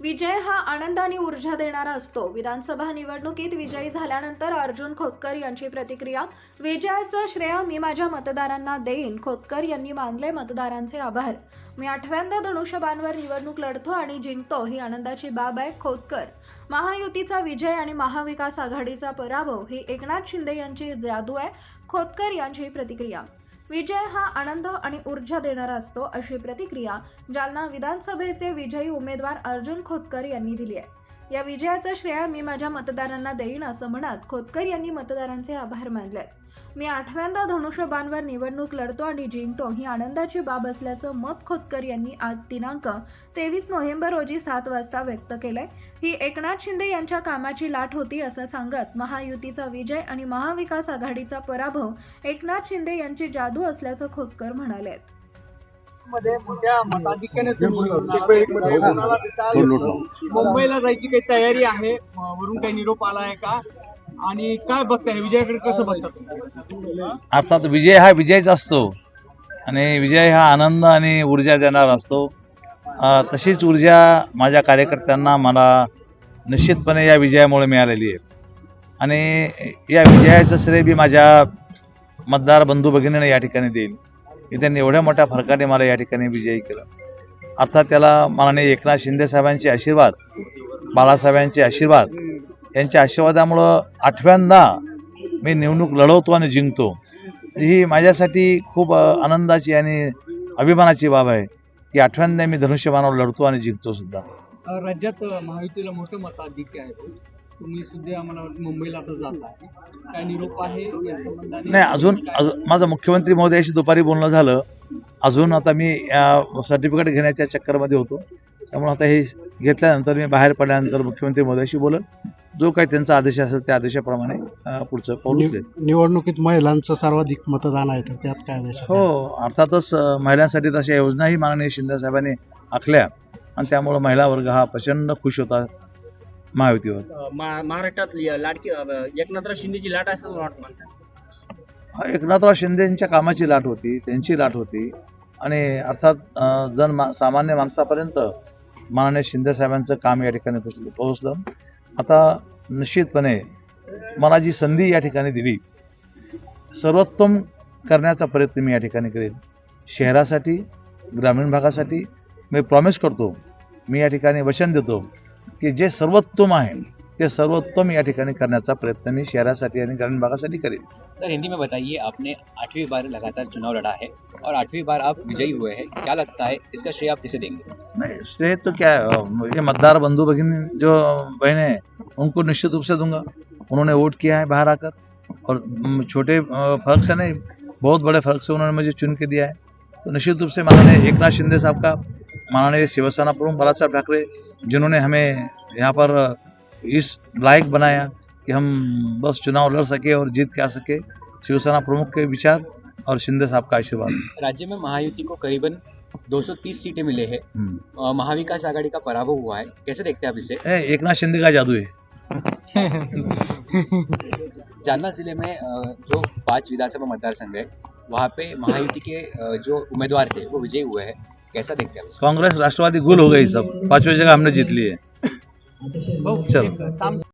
विजय हा आनंद आणि ऊर्जा देणारा असतो. विधानसभा निवडणुकीत विजयी झाल्यानंतर अर्जुन खोतकर यांची प्रतिक्रिया विजयाचं श्रेय मी माझ्या मतदारांना देईन खोतकर यांनी मानले मतदारांचे आभार. मी आठव्यांदा धनुष्यबाणवर निवडणूक लढतो आणि जिंकतो ही आनंदाची बाब आहे खोतकर. महायुतीचा विजय आणि महाविकास आघाडीचा पराभव ही एकनाथ शिंदे यांची जादू आहे खोतकर यांची प्रतिक्रिया. विजय हा आनंद आणि ऊर्जा देणारा असतो अशी प्रतिक्रिया जालना विधानसभेचे विजयी उमेदवार अर्जुन खोतकर यांनी दिली आहे. या विजयाचं श्रेय मी माझ्या मतदारांना देईन असं म्हणत खोतकर यांनी मतदारांचे आभार मानले मी आठव्यांदा धनुष्यबाणवर निवडणूक लढतो आणि जिंकतो ही आनंदाची बाब असल्याचं मत खोतकर यांनी आज दिनांक तेवीस नोव्हेंबर रोजी सात वाजता व्यक्त केलंय. ही एकनाथ शिंदे यांच्या कामाची लाट होती असं सांगत महायुतीचा विजय आणि महाविकास आघाडीचा पराभव एकनाथ शिंदे यांची जादू असल्याचं खोतकर म्हणाले मध्ये मोठ्या मताधिक्याने? मुंबईला जायची काही तयारी आहे? वरून काही निरोप आला आहे का? आणि काय बघताय? विजयाकडे कसं बघता तुम्ही? अर्थात विजय हा विजयच असतो. आणि विजय हा आनंद आणि ऊर्जा देणारा असतो. तशीच ऊर्जा माझ्या कार्यकर्त्यांना मला निश्चितपणे या विजयामुळे मिळालेली आहे. आणि या विजयाचं श्रेय मी माझ्या मतदार बंधू भगिनीने या ठिकाणी देईल की त्यांनी एवढ्या मोठ्या फरकाने मला या ठिकाणी विजयी केलं. अर्थात त्याला माननीय एकनाथ शिंदे साहेबांचे आशीर्वाद बाळासाहेबांचे आशीर्वाद यांच्या आशीर्वादामुळं आठव्यांदा मी निवडणूक लढवतो आणि जिंकतो. ही माझ्यासाठी खूप आनंदाची आणि अभिमानाची बाब आहे की आठव्यांदा मी धनुष्यबाणावर लढतो आणि जिंकतो सुद्धा. राज्यात महायुतीला मोठं मताधिक्य आहे. तुम्ही सुद्धा आम्हाला मुंबईला आता जात काय निरोप आहे या संबंधाने? नाही अजून अजून माझं मुख्यमंत्री महोदयाशी दुपारी बोलणं झालं. अजून आता मी सर्टिफिकेट घेण्याच्या चक्करमध्ये होतो. त्यामुळे आता हे घेतल्यानंतर मी बाहेर पडल्यानंतर मुख्यमंत्री महोदयाशी बोलत जो काही त्यांचा आदेश असेल त्या आदेशाप्रमाणे अ, पुढचं पाऊल उचलेल. निवडणुकीत महिलांचं सर्वाधिक मतदान आहे तर त्यात काय हो अर्थातच अ, महिलांसाठी तशा योजनाही माननीय शिंदे साहेबांनी आखल्या. आणि त्यामुळे महिला वर्ग हा प्रचंड खुश होता. महायुतीवर अ, मा- महाराष्ट्रात लि- लाडकी अ, एकनाथराव शिंदेची लाट आहे असं वाटतं म्हणतात हा एकनाथराव शिंदेच्या कामाची लाट होती त्यांची लाट होती. आणि अर्थात अ, जन मा सामान्य माणसापर्यंत माननीय शिंदे साहेबांचं काम या ठिकाणी पोचलं पोहोचलं. आता निश्चितपणे मला जी संधी या ठिकाणी दिली सर्वोत्तम करण्याचा प्रयत्न मी या ठिकाणी करेन. शहरासाठी ग्रामीण भागासाठी मी प्रॉमिस करतो मी या ठिकाणी वचन देतो. की जे सर्वोत्तम आहे ते सर्वोत्तम या ठिकाणी करण्याचा प्रयत्न मी शहरासाठी आणि ग्रामीण भागासाठी करेन. सर हिंदी में बताइए आपने आठवीं बार लगातार चुनाव लड़ा है और आठवीं बार आप विजयी हुए हैं क्या लगता है इसका श्रेय आप किसे देंगे? नहीं श्रेय तो क्या है ये मतदार बंधु भगिनी जो बहने हैं उनको निश्चित रूप से दूँगा। उन्होंने वोट किया है बाहर आकर और म, छोटे अ, फ़र्क से नहीं बहुत बड़े फ़र्क से उन्होंने मुझे चुन के दिया है। तो निश्चित रूप से माननीय एकनाथ शिंदे साहब का माननीय शिवसेना प्रमुख बाला साहब ठाकरे जिन्होंने हमें यहाँ पर इस लायक बनाया कि हम बस चुनाव लड़ सके और जीत के आ सके। शिवसेना प्रमुख के विचार और शिंदे साहब का आशीर्वाद। राज्य में महायुति को करीबन 230 सीटें मिले हैं। हम्म। महाविकास आघाड़ी का पराभव हुआ है। कैसे देखते हैं आप इसे? ए, एकनाथ शिंदे का जादू है। जालना ज़िले में जो पाँच विधानसभा मतदार संघ है वहाँ पे महायुति के जो उम्मीदवार थे वो विजयी हुए हैं। कैसा देखते हैं? कांग्रेस राष्ट्रवादी गुल हो गई सब। पांचवी जगह हमने जीत ली है। चलो।